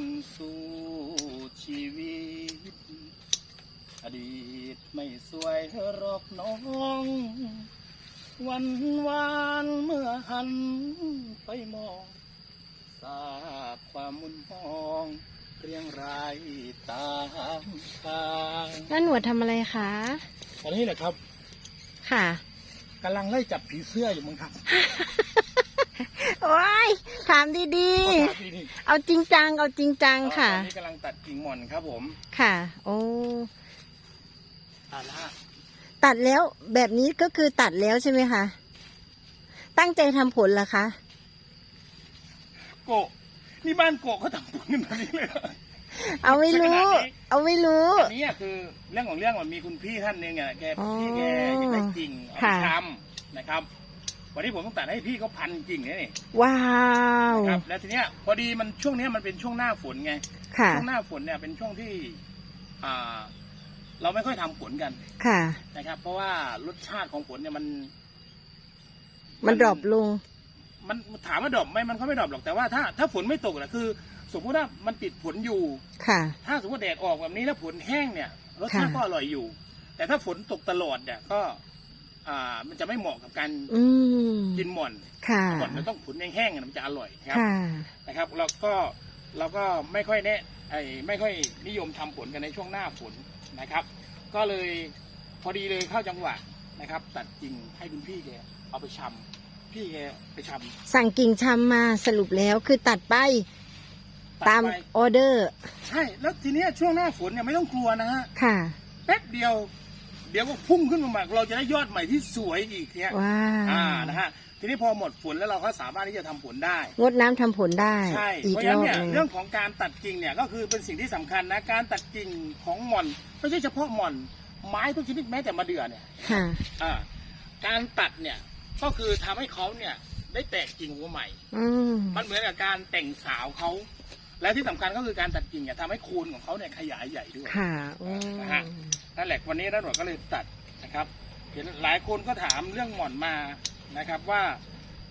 นสู้ชีวิต อดีตไม่สวยหรอกน้อง วันวานเมื่อหันไปมองทราบความมุนมองเรียงรายตามทางน้าหนวดทำอะไรคะตอนนี้แหละครับ ค่ะกำลังไล่จับผีเสื้ออยู่มั้งครับ โอ้ยถามดีขอถามทีนี่ๆเอาจริงจัง เอาจริงจังค่ะ ตอนนี้กำลังตัดกิ่งหม่อนครับผม ค่ะ โอ้ตัดละตัดแล้วแบบนี้ก็คือตัดแล้วใช่ไหมคะ ตั้งใจทำผลเหรอคะ โกะนี่บ้านโกะเขาทำผลกันแบบนี้เลยเหรอ เอาไม่รู้ขนาดนี้เอาไม่รู้ อันนี้อะคือเรื่องของเรื่องมันมีคุณพี่ท่านหนึ่งอะแกอ๋อพี่แกอยากได้กิ่งเอาไปค่ะทำนะครับ วันนี้ผมต้องตัดให้พี่เขาพันกิ่งเนี่ยนี่ว้าวนะครับแล้วทีเนี้ยพอดีมันช่วงเนี้ยมันเป็นช่วงหน้าฝนไงค่ะช่วงหน้าฝนเนี่ยเป็นช่วงที่อ่าเราไม่ค่อยทำผลกันค่ะนะครับ เพราะว่ารสชาติของผลเนี่ยมัน มันดรอปลง มันถามว่าดรอปไหมมันก็ไม่ดรอปหรอกแต่ว่าถ้าถ้าฝนไม่ตกนะคือ สมมติว่ามันติดผลอยู่ค่ะ ถ้าสมมติแดดออกแบบนี้แล้วผลแห้งเนี่ยรสชาติค่ะก็อร่อยอยู่ แต่ถ้าฝนตกตลอดเนี่ยก็ อ่า มันจะไม่เหมาะกับการอืมกินหม่อนค่ะหม่อนมันต้องผลแห้งๆอะมันจะอร่อยครับ ค่ะ นะครับเราก็เราก็ไม่ค่อยแนะไอ้ไม่ค่อยนิยมทำผลกันในช่วงหน้าฝนนะครับ ก็เลยพอดีเลยเข้าจังหวะนะครับ ตัดกิ่งให้คุณพี่แกเอาไปชำพี่แกไปชำสั่งกิ่งชำมาสรุปแล้วคือตัดไปตัดตามไปออเดอร์ ใช่ แล้วทีเนี้ยช่วงหน้าฝนเนี่ยไม่ต้องกลัวนะฮะค่ะ แป๊บเดียว เดี๋ยวก็พุ่งขึ้นมาใหม่เราจะได้ยอดใหม่ที่สวยอีกเนี่ยว้าอ่าวนะฮะทีนี้พอหมดฝนแล้วเราก็สามารถที่จะทำผลได้ งดน้ำทำผลได้ ใช่ อีเพกราะฉะรนั้นอบเนี่ยหนึงเรื่องของการตัดกิ่งเนี่ยก็คือเป็นสิ่งที่สำคัญนะ การตัดกิ่งของหม่อนไม่ใช่เฉพาะหม่อน ไม้ทุกชนิดแม้แต่มะเดื่อเนี่ยค่ะ อ่าการตัดเนี่ยก็คือทำให้เขาเนี่ยได้แตกกิ่งหัวใหม่ อืมมันเหมือนกับการแต่งสาวเขา และที่สำคัญก็คือการตัดกิ่งเนี่ยทำให้โคนของเขาเนี่ยขยายใหญ่ด้วย ค่ะอืมนะฮะ นั่นแหละวันนี้นักหนวดก็เลยตัดนะครับเห็นหลายคนก็ถามเรื่องหม่อนมานะครับว่า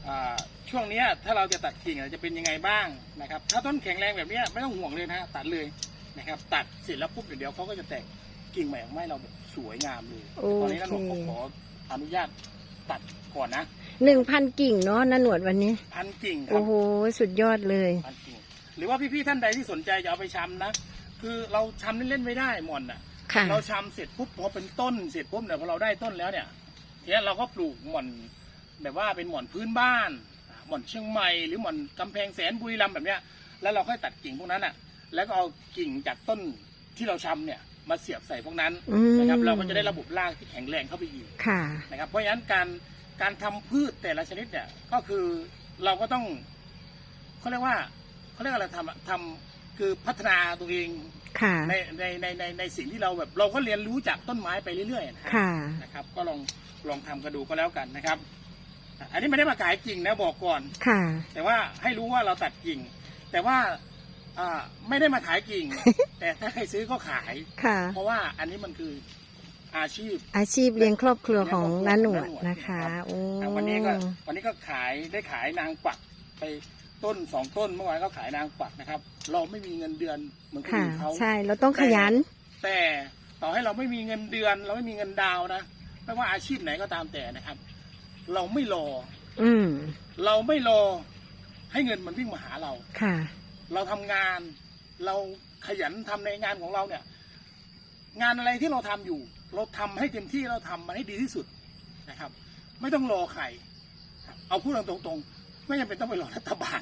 อ่าช่วงเนี้ยถ้าเราจะตัดกิ่งอะจะเป็นยังไงบ้างนะครับ ถ้าต้นแข็งแรงแบบเนี้ยไม่ต้องห่วงเลยนะฮะตัดเลยนะครับ ตัดเสร็จแล้วปุ๊บเดี๋ยวเขาก็จะแตกกิ่งใหม่ออกมาให้เราแบบสวยงามเลย โอตอนนี้นักเคหนวดก็ขออนุญาตตัดก่อนนะหนึ่งพันกิ่งเนาะนาหนวดวันนี้ พันกิ่งครัโอ้บโห สุดยอดเลย พันกิ่ง หรือว่าพี่ๆท่านใดที่สนใจจะเอาไปชำนะ คือเราชำเล่นๆไม่ได้หม่อนอะ ค่ะเราชำเสร็จปุ๊บพอเป็นต้นเสร็จปุ๊บเนี่ยพอเราได้ต้นแล้วเนี่ยทีนี้เราก็ปลูกหม่อนแบบว่าเป็นหม่อนพื้นบ้านอ่าหม่อนเชียงใหม่หรือหม่อนกำแพงแสนบุรีรัมย์แบบเนี้ย แล้วเราค่อยตัดกิ่งพวกนั้นอะ แล้วก็เอากิ่งจากต้นที่เราชำเนี่ยมาเสียบใส่พวกนั้นอืมนะครับเราก็จะได้ระบบรากที่แข็งแรงเข้าไปอีก ค่ะ นะครับเพราะฉะนั้นการการทำพืชแต่ละชนิดเนี่ยก็คือเราก็ต้องเขาเรียกว่า เขาเรียกอะไรทำอะทำคือพัฒนาตัวเองค่ะ ในในในในในสิ่งที่เราแบบเราก็เรียนรู้จากต้นไม้ไปเรื่อยๆนะฮะค่ะ นะครับ ก็ลองลองทำกันดูก็แล้วกันนะครับอะอันนี้ไม่ได้มาขายกิ่งนะบอกก่อน ค่ะ แต่ว่าให้รู้ว่าเราตัดกิ่ง แต่ว่าอ่าไม่ได้มาขายกิ่ง แต่ถ้าใครซื้อก็ขาย ค่ะ เพราะว่าอันนี้มันคืออาชีพ อาชีพเลี้ยงครอบครัวของนาหนวดเลี้ยงครอบครัวนะคะครับโอ้ อะวันนี้ก็วันนี้ก็ขายได้ขายนางกวักไป ต้นสองต้นเมื่อวานก็ขายนางกวักนะครับ เราไม่มีเงินเดือนเหมือนคนค่ะอื่นเขาใช่เราต้องขยัน แต่ต่อให้เราไม่มีเงินเดือน เราไม่มีเงินดาวน์นะไม่ว่าอาชีพไหนก็ตามแต่นะครับ เราไม่รอ อืม เราไม่รอ ให้เงินมันวิ่งมาหาเราค่ะ เราทำงาน เราขยันทำในงานของเราเนี่ย งานอะไรที่เราทำอยู่ เราทำให้เต็มที่เราทำมันให้ดีที่สุดนะครับ ไม่ต้องรอใครครับเอาพูดตรงๆ ไม่จำเป็นต้องไปรอรัฐบาล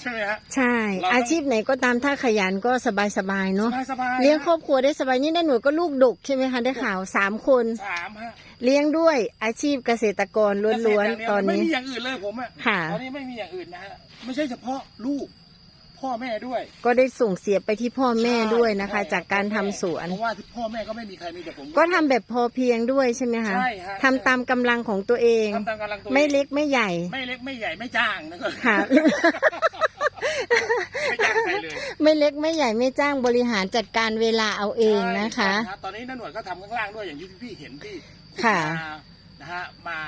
ใช่ไหมฮะ ใช่ เราต้อง อาชีพไหนก็ตามถ้าขยันก็สบายสบายๆเนาะสบายๆเลี้ยงฮะครอบครัวได้สบายนี่นาหนวดก็ลูกดกใช่ไหมคะได้ข่าวสามคน สามฮะเลี้ยงด้วยอาชีพเกษตรกรล้วนเกษตรย่างเดียๆตอนไม่นี้ มีอย่างอื่นเลยผมอะค่ะ ตอนนี้ไม่มีอย่างอื่นนะฮะไม่ใช่เฉพาะลูก พ่อแม่ด้วยก็ได้ส่งเสียไปที่พ่อแม่ด้วยนะคะใช่จากการทำสวน เพราะว่าที่พ่อแม่ก็ไม่มีใครมีแต่ผมก็ทำแบบพอเพียงด้วยใช่ไหมคะใช่ฮะทำตามกำลังของตัวเอง ทำตามกำลังตัวไม่องเล็กไม่ใหญ่ไม่เล็กไม่ใหญ่ไม่จ้างนะก็ค่ะ ไม่จ้างใครเลยไม่เล็กไม่ใหญ่ไม่จ้างบริหารจัดการเวลาเอาเองนะคะ ใช่รับตอนนี้นันหนวดก็ทำข้างล่างด้วยอย่างที่พี่ๆเห็นที่ค่ะ มานะฮะมา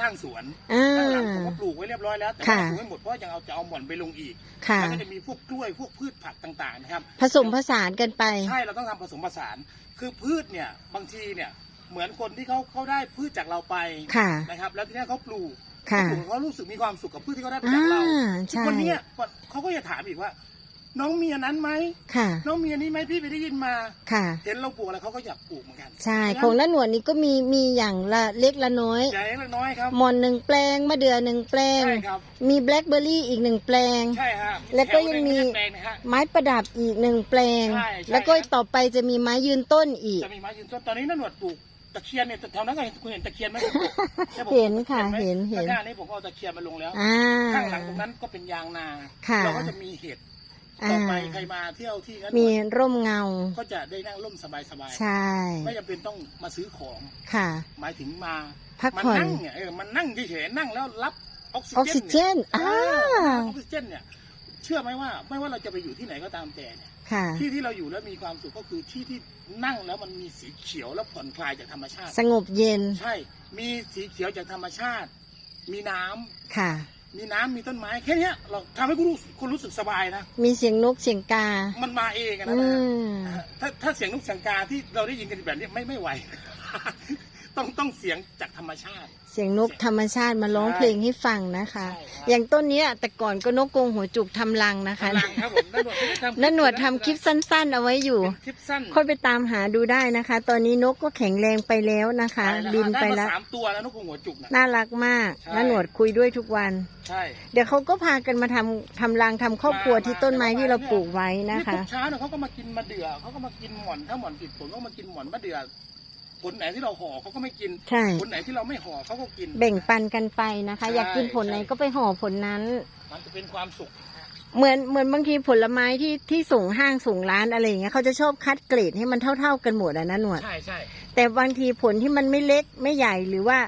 สร้างสวนอ่าข้างหลังผมก็ปลูกไว้เรียบร้อยแล้วแต่ว่าค่ะ ปลูกไม่หมดเพราะยังเอาจะเอาหม่อนไปลงอีกค่ะ แล้วก็จะมีพวกกล้วยพวกพืชผักต่างๆนะครับ ผสมผสานกันไป ใช่เราต้องทำผสมผสาน คือพืชเนี่ยบางทีเนี่ยเหมือนคนที่เขาเขาได้พืชจากเราไปค่ะ นะครับ แล้วทีนี้เขาปลูกค่ะ เขาปลูกเขารู้สึกมีความสุขกับพืชที่เขาได้ไปอ่าจากเราใช่ วันเนี้ยเขาก็จะถามอีกว่า น้องมีอันนั้นไหมค่ะ น้องมีอันนี้ไหมพี่ไปได้ยินมา ค่ะ เห็นเราปลูกอะไรเขาก็อยากปลูกเหมือนกันใช่ของน้าหนวดนี่ก็มีมีอย่างละเล็กละน้อยใหญ่เล็กน้อยครับ หมอนหนึ่งแปลงมะเดื่อหนึ่งแปลง ใช่ครับ มีแบล็คเบอร์รี่อีกหนึ่งแปลง ใช่ฮะแล้วก็ยังมีถวหนึ่ไใช่แปลงนะฮะ ไม้ประดับอีกหนึ่งแปลง ใช่ใช่ แล้วก็ต่อไปจะมีไม้ยืนต้นอีก จะมีไม้ยืนต้นตอนนี้น้าหนวดปลูกตะเคียนเนี่ยแถวนั้นก็เห็นคุณเห็นตะเคียนไหมผมปลูกใช่ผมเห็นค่ะปลูกตเห็นเห็น ข้างหน้านี้ผมก็เอาตะเคียนมาลงแล้ว อ่า ข้างหลังตรงนั้นก็เป็นยางนา ค่ะ เราก็จะมีเห็ดอ่า ต่อไปใครมาเที่ยวที่นั้นมีร่มเงา ก็จะได้นั่งร่มสบายใช่ๆไม่จำเป็นต้องมาซื้อของค่ะ หมายถึงมาพักมาผ่อนนั่งเนี่ยเออมันนั่งเฉยๆนั่งแล้วรับออกซิออกซิเจนเออ่าอออกซิเจนเนี่ยเชื่อไหมว่า ไม่ว่าเราจะไปอยู่ที่ไหนก็ตามแต่เนี่ยค่ะที่ที่เราอยู่แล้วมีความสุขก็คือที่ที่นั่งแล้วมันมีสีเขียวแล้วผ่อนคลายจากธรรมชาติ สงบเย็น ใช่ มีสีเขียวจากธรรมชาติ มีน้ำค่ะ มีน้ำมีต้นไม้แค่เนี้ยเราทำให้คุณรู้คุณรู้สึกสบายนะ มีเสียงนกเสียงกา มันมาเองอะนะอืม ถ้าถ้าเสียงนกเสียงกาที่เราได้ยินกันแบบนี้ไม่ไม่ไหว ต้องต้องเสียงจากธรรมชาติ เสียงนกธรรมชาติมาร้องเพลงให้ฟังนะคะ ใช่ครับ อย่างต้นเนี้ยแต่ก่อนก็นกกรงหัวจุกทำรังนะคะพลังครับผมนั่นหนวดไม่ได้ทำนั่นหนวดทำคลิปสั้น ๆ เอาไว้อยู่ เป็นคลิปสั้นค่อยไปตามหาดูได้นะคะ ตอนนี้นกก็แข็งแรงไปแล้วนะคะ บินไปด้แล้มาว สามตัวแล้วนกหัวจุกนะ น่ารักมากใช่น้าหนวดคุยด้วยทุกวัน ใช่ เดี๋ยวเขาก็พากันมาทำทำรังทำครอบครัวที่ต้นไม้ที่เราปลูกไว้นะคะทุกเช้าเนี่ยเขาก็มากินมะเดื่อเขาก็มากินหม่อนถ้าหม่อนติดผลก็มากินหม่อนมะเดื่อ ผลไหนที่เราห่อเขาก็ไม่กินใช่ ผลไหนที่เราไม่ห่อเขาก็กิน แบ่งปันกันไปนะคะ ใช่ อยากกินผลไหนก็ไปห่อผลนั้น มันจะเป็นความสุข เหมือนเหมือนบางทีผลไม้ที่ที่ส่งห้างส่งร้านอะไรอย่างเงี้ยเขาจะชอบคัดเกรดให้มันเท่า ๆกันหมดอะนะหนวด ใช่ใช่แต่บางทีผลที่มันไม่เล็กไม่ใหญ่หรือว่า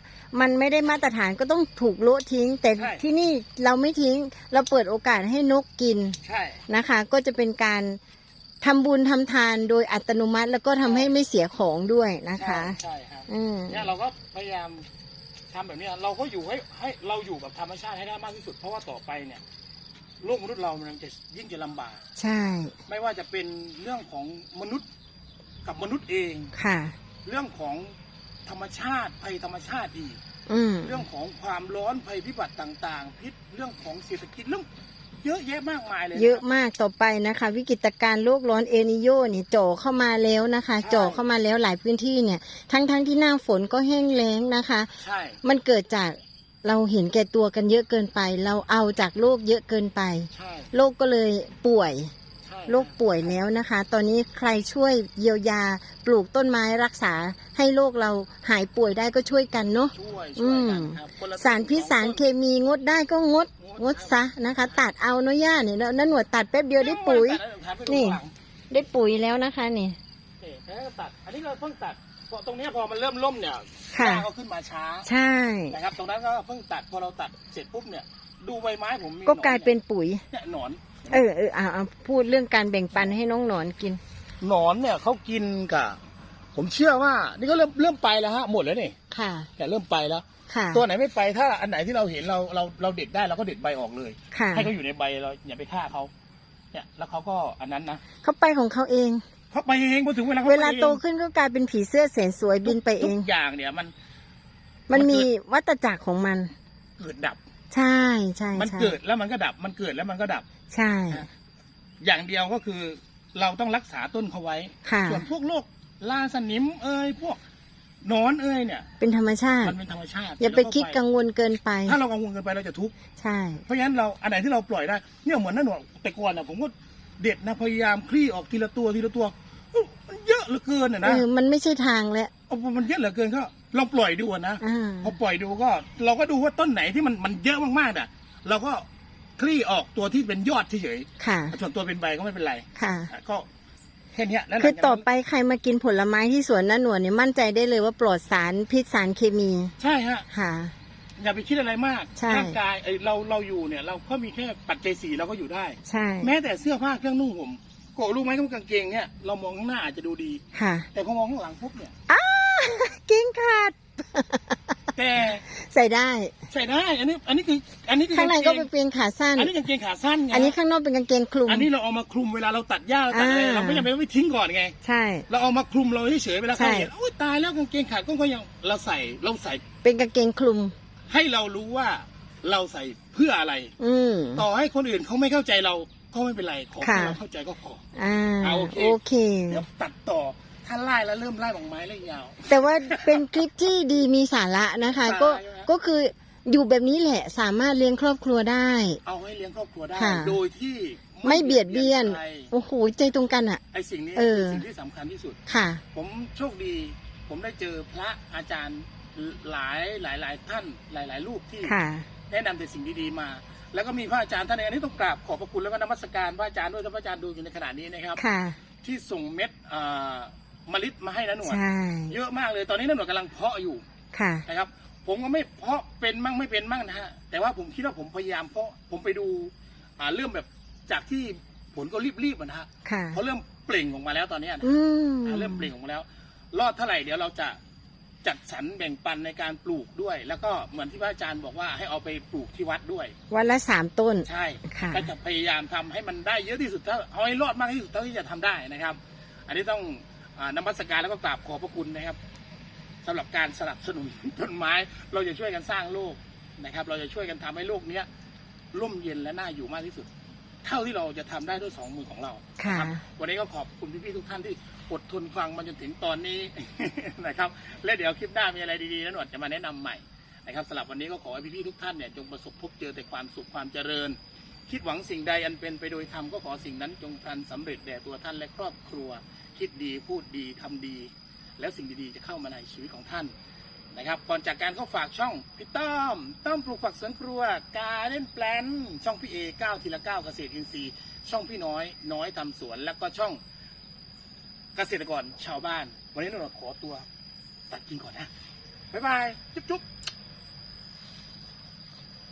มันไม่ได้มาตรฐานก็ต้องถูกโละทิ้ง แต่ที่นี่เราไม่ทิ้งเราเปิดโอกาสให้นกกินใช่ นะคะ ก็จะเป็นการ ทำบุญทำทานโดยอัตโนมัติแล้วก็ทำให้ไม่เสียของด้วยนะคะใช่ครับอืม เนี่ยเราก็พยายามทำแบบเนี้ยเราก็อยู่ให้ให้เราอยู่กับธรรมชาติให้ได้มากที่สุด เพราะว่าต่อไปเนี่ยโลกมนุษย์เรามันจะยิ่งจะลำบาก ใช่ไม่ว่าจะเป็นเรื่องของมนุษย์กับมนุษย์เอง ค่ะ เรื่องของธรรมชาติภัยธรรมชาติอีก อืม เรื่องของความร้อนภัยพิบัติต่าง ๆ พิษเรื่องของเศรษฐกิจเรื่อง เยอะแยะมากมายเลยนเยอะมากต่อไปนะคะ วิกฤตการณ์โลกร้อนเอนิโยเนี่ยจ่อเข้ามาแล้วนะคะจ่อเข้ามาแล้วหลายพื้นที่เนี่ย ทั้งๆทที่หน้าฝนก็แห้งแล้งนะคะ ใช่ มันเกิดจากเราเห็นแก่ตัวกันเยอะเกินไป เราเอาจากโลกเยอะเกินไป ใช่ โลกก็เลยป่วยใช่ โรคป่วยแล้วนะคะ ตอนนี้ใครช่วยเยียวยาปลูกต้นไม้รักษาให้โลกเราหายป่วยได้ก็ช่วยกันเนาะช่วยอืช่วยมกันครับคนละสารพิษสารเคมีงดได้ก็งด งดซะนะคะ ตัดเอาเนาะย่าเนี่ยแล้วนั่นหนวดตัดแป๊บเดียวได้ปุ๋ย นี่ นี่ได้ปุ๋ยแล้วนะคะนี่แล้วก็ตัด อันนี้เราเพิ่งตัดเพราะตรงเนี้ยพอมันเริ่มล่มเนี่ยค่ะหญ้าก็ขึ้นมาช้าใช่ นะครับ ตรงนั้นก็เพิ่งตัดพอเราตัดเสร็จปุ๊บเนี่ย ดูใบไม้ผมมีก็กลายเป็นปุ๋ยเนี่ยหนอน เออเออเอาเอาพูดเรื่องการแบ่งปันให้น้องหนอนกิน หนอนเนี่ยเขากินกับผมเชื่อว่า นี่ก็เริ่มเริ่มไปแล้วฮะหมดแล้วนี่ค่ะแต่เริ่มไปแล้ว ค่ะตัวไหนไม่ไปถ้าอันไหนที่เราเห็นเราเราเราเด็ดได้เราก็เด็ดใบออกเลย ค่ะให้เขาอยู่ในใบเราอย่าไปฆ่าเขาเนี่ย แล้วเขาก็อันนั้นนะเขาไปของเขาเองเขาไปเองพอถึงเวลาขเวลาไปองโตขึ้นก็กลายเป็นผีเสื้อแสนสวยบินไปเองทุกอย่างเนี่ยมัน มันมีวัตจักรของมัน เกิดดับ ใช่ใช่มันใช่เกิดแล้วมันก็ดับ มันเกิดแล้วมันก็ดับ ใช่ อย่างเดียวก็คือเราต้องรักษาต้นเขาไว้ ค่ะ ส่วนพวกโรคลาสนิมเอ้ยพวกหนอนเอ้ยเนี่ย เป็นธรรมชาติ มันเป็นธรรมชาติอย่าไปแล้วคิดกังวลเกินไป ถ้าเรากังวลเกินไปเราจะทุกข์ ใช่ เพราะฉะนั้นเราอันไหนที่เราปล่อยได้ เนี่ยเหมือนนั่นหนวดแต่ก่อนอะผมก็เด็ดนะพยายามคลี่ออกทีละตัวทีละตัวเอ้ามันเยอะเหลือเกินอะเอนะอมันไม่ใช่ทางแล้วเอามันเยอะเหลือเกินก็เราปล่อยดูอะนะอ่าพอปล่อยดูก็ เราก็ดูว่าต้นไหนที่มันมันเยอะมากๆอะ เราก็ คลี่ออกตัวที่เป็นยอดเฉยค่ะ ๆส่วนตัวเป็นใบก็ไม่เป็นไรค่ะ อะก็แค่เนี้ยแล้วหลังคือจากต่อนั้นไปใครมากินผลไม้ที่สวนน้าหนวลเนี่ยมั่นใจได้เลยว่าปลอดสารพิษสารเคมีใช่ฮะ ค่ะ อย่าไปคิดอะไรมากใช่ ร่างกายเอ้ยเราเราอยู่เนี่ย เราก็มีแค่ปัจจัยสี่เราก็อยู่ได้ ใช่แม้แต่เสื้อผ้าเครื่องนุ่งห่มโกะรู้ไหมกางเกงเนี่ยเรามองข้างหน้าอาจจะดูดี ค่ะ แต่พอมองข้างหลังปุ๊บเนี่ย กิ้งขาดแต่ใส่ได้ ใส่ได้ อันนี้ อันนี้คือ อันนี้คือข้างในก็เกเป็นงเกงขาสั้น อันนี้กางเกงขาสั้นไง อันนี้ข้างนอกเป็นกางเกงคลุม อันนี้เราเอามาคลุมเวลาเราตัดหญ้าเราตัดอะไรอ่า เราไม่จำเป็นต้องไปทิ้งก่อนไง ใช่ เราเอามาคลุมเราเฉยๆเวลาใครใช่ เห็นโอ้ยตายแล้วกางเกงขาดก็ยังเราใส่เราใส่เป็นกางเกงคลุม ให้เรารู้ว่าเราใส่เพื่ออะไร อืม ต่อให้คนอื่นเขาไม่เข้าใจเราก็ไม่เป็นไรขอค่ะให้เราเข้าใจก็พอ อ่าอ่าโอเค โอเค เดี๋ยวตัดต่อถ้าไล่แล้วเริ่มไล่ดอกไม้เรื่องยาว แต่ว่าเป็นคลิปที่ดีมีสาระนะคะสาระก็ใช่ไหม ก็คือ อยู่แบบนี้แหละสามารถเลี้ยงครอบครัวได้ เอาให้เลี้ยงครอบครัวได้ ค่ะ โดยที่ไม่เบียดเบียน ใครโอ้โหใจตรงกันอะ ไอ้สิ่งนี้เออคือสิ่งที่สำคัญที่สุด ค่ะ ผมโชคดี ผมได้เจอพระอาจารย์หลายหลายหลายท่านหลายหลายรูปที่ ค่ะ แนะนำแต่สิ่งดีๆมา แล้วก็มีพระอาจารย์ท่านหนึงอันนี้ต้องกราบขอบพระคุณแล้วก็นมัสการพระอาจารย์ด้วยถ้าพระอาจารย์ดูอยู่ในขณะนี้นะครับ ค่ะ ที่ส่งเม็ดอ่ามะลิมาให้นะหนวดใช่ เยอะมากเลยตอนนี้นะหนวดกำลังเพาะอยู่ค่ะ นะครับ ผมก็ไม่เพาะเป็นมั่งไม่เป็นมั่งนะฮะแต่ว่าผมคิดว่าผมพยายามเพาะผมไปดูอ่าเริ่มแบบจากที่ผลก็รีบๆอะนะฮะค่ะ เขาเริ่มเปล่งออกมาแล้วตอนเนี้ยนะอืม อ่าเริ่มเปล่งออกมาแล้ว รอดเท่าไหร่เดี๋ยวเราจะจัดสรรแบ่งปันในการปลูกด้วย แล้วก็เหมือนที่พระอาจารย์บอกว่าให้เอาไปปลูกที่วัดด้วย วันละสามต้น ใช่ค่ะ ก็จะพยายามทำให้มันได้เยอะที่สุดเท่าเอาให้รอดมากที่สุดเท่าที่จะทำได้นะครับ อันนี้ต้องอานมัสการแล้วก็กราบขอบพระคุณนะครับ สำหรับการสนับสนุนต้นไม้ เราจะช่วยกันสร้างโลกนะครับ เราจะช่วยกันทำให้โลกเนี้ยร่มเย็นและน่าอยู่มากที่สุด เท่าที่เราจะทำได้ด้วยสองมือของเราค่ะนรับวันนี้ก็ขอบคุณพี่ๆทุกท่านที่อดทนฟังมาจนถึงตอนนี้นะครับ และเดี๋ยวคลิปหน้ามีอะไรดีๆนะหนวดจะมาแนะนำใหม่นะครับสำหรับวันนี้ก็ขอให้พี่ๆทุกท่านเนี่ยจงประสบพบเจอแต่ความสุขความเจริญ คิดหวังสิ่งใดอันเป็นไปโดยธรรมก็ขอสิ่งนั้นจงพลันสำเร็จแด่ตัวท่านและครอบครัว คิดดีพูดดีทำดี แล้วสิ่งดีๆจะเข้ามาในชีวิตของท่านนะครับก่อนจากการก็ฝากช่องพี่ต้อมต้อมปลูกฝักสวนครัวการเล่นแปลนช่องพี่เอเก้าทีละเก้าเกษตรอินทรีย์ช่องพี่น้อยน้อยทำสวน แล้วก็ช่องเกษตรกรชาวบ้าน วันนี้เราขอตัวตัดกินก่อนนะบ๊ายบายจุ๊บ